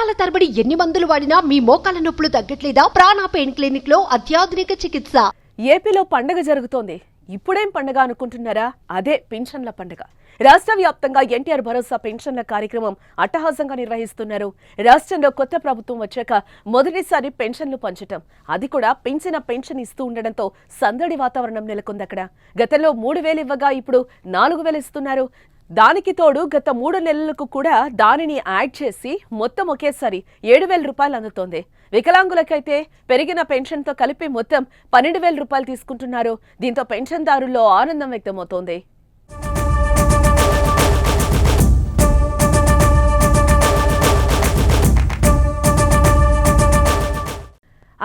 సంవత్సరాల తరబడి ఎన్ని మందులు వాడినా మీ మోకాల నొప్పులు తగ్గట్లేదా? ప్రాణ పెయిన్ క్లినిక్లో అత్యాధునిక చికిత్స. ఏపీలో పండగ జరుగుతోంది. ఇప్పుడేం పండగ అనుకుంటున్నారా? అదే పెన్షన్ల పండగ. రాష్ట్ర వ్యాప్తంగా ఎన్టీఆర్ భరోసా పెన్షన్ల కార్యక్రమం అట్టహాసంగా నిర్వహిస్తున్నారు. రాష్ట్రంలో కొత్త ప్రభుత్వం వచ్చాక మొదటిసారి పెన్షన్లు పంచటం. అది కూడా పెంచిన పెన్షన్ ఇస్తూ ఉండడంతో సందడి వాతావరణం నెలకొంది అక్కడ గతంలో మూడు వేలు ఇవ్వగా ఇప్పుడు నాలుగు వేలు ఇస్తున్నారు. దానికి తోడు గత మూడు నెలలకు కూడా దానిని యాడ్ చేసి మొత్తం ఒకేసారి ఏడు వేల రూపాయలు అందుతోంది. వికలాంగులకైతే పెరిగిన పెన్షన్తో కలిపి మొత్తం పన్నెండు వేల రూపాయలు తీసుకుంటున్నారు. దీంతో పెన్షన్దారుల్లో ఆనందం వ్యక్తమవుతోంది.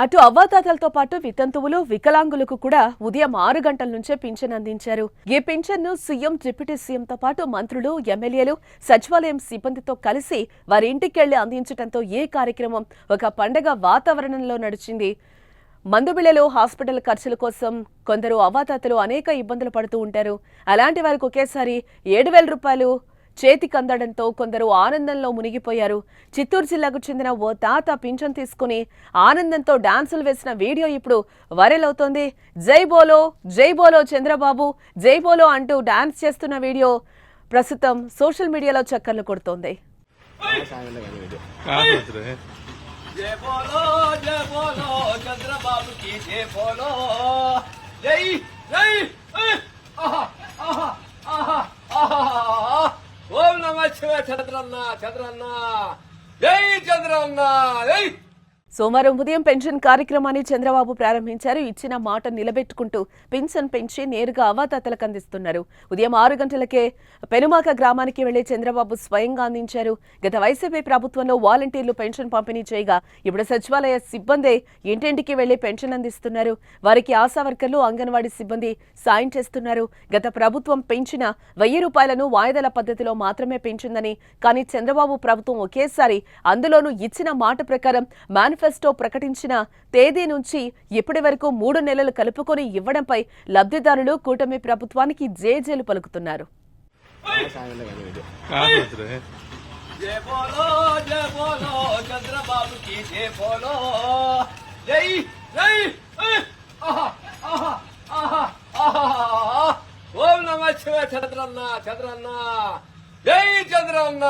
అటు అవ్వాతాతలతో పాటు వితంతువులు వికలాంగులకు కూడా ఉదయం ఆరు గంటల నుంచే పింఛన్ అందించారు. ఈ పింఛన్ను సీఎం డిప్యూటీ సీఎంతో పాటు మంత్రులు ఎమ్మెల్యేలు సచివాలయం సిబ్బందితో కలిసి వారి ఇంటికెళ్ళి అందించడంతో ఏ కార్యక్రమం ఒక పండగ వాతావరణంలో నడిచింది. మందుబిళ్ళలు హాస్పిటల్ ఖర్చుల కోసం కొందరు అవ్వాతాతలు అనేక ఇబ్బందులు పడుతూ ఉంటారు. అలాంటి వారికి ఒకేసారి ఏడు వేల రూపాయలు చేతికందడంతో కొందరు ఆనందంలో మునిగిపోయారు. చిత్తూరు జిల్లాకు చెందిన ఓ తాత పింఛన్ తీసుకుని ఆనందంతో డాన్సులు వేసిన వీడియో ఇప్పుడు వైరల్ అవుతోంది. జై బోలో జై బోలో చంద్రబాబు జై బోలో అంటూ డాన్స్ చేస్తున్న వీడియో ప్రస్తుతం సోషల్ మీడియాలో చక్కర్లు కొడుతోంది. జై జై చంద్రన్న చంద్రన్న. ఏయ్ చంద్రన్న ఏయ్! సోమవారం ఉదయం పెన్షన్ కార్యక్రమాన్ని చంద్రబాబు ప్రారంభించారు. ఇచ్చిన మాట నిలబెట్టుకుంటూ పెన్షన్ పెంచి నేరుగా అవాతాతలకు అందిస్తున్నారు. ఉదయం ఆరు గంటలకే పెనుమాక గ్రామానికి వెళ్ళే చంద్రబాబు స్వయంగా అందించారు. గత వైసీపీ ప్రభుత్వంలో వాలంటీర్లు పెన్షన్ పంపిణీ చేయగా ఇప్పుడు సచివాలయ సిబ్బందే ఇంటింటికి వెళ్ళి పెన్షన్ అందిస్తున్నారు. వారికి ఆశా వర్కర్లు అంగన్వాడీ సిబ్బంది సాయం చేస్తున్నారు. గత ప్రభుత్వం పెంచిన వెయ్యి రూపాయలను వాయిదాల పద్ధతిలో మాత్రమే పెంచిందని కానీ చంద్రబాబు ప్రభుత్వం ఒకేసారి అందులోనూ ఇచ్చిన మాట ప్రకారం మేనిఫెస్టో మేనిఫెస్టో ప్రకటించిన తేదీ నుంచి ఇప్పటి వరకు మూడు నెలలు కలుపుకొని ఇవ్వడంపై లబ్ధిదారులు కూటమి ప్రభుత్వానికి జేజేలు పలుకుతున్నారు చంద్రన్న చంద్రన్న జై చంద్రన్న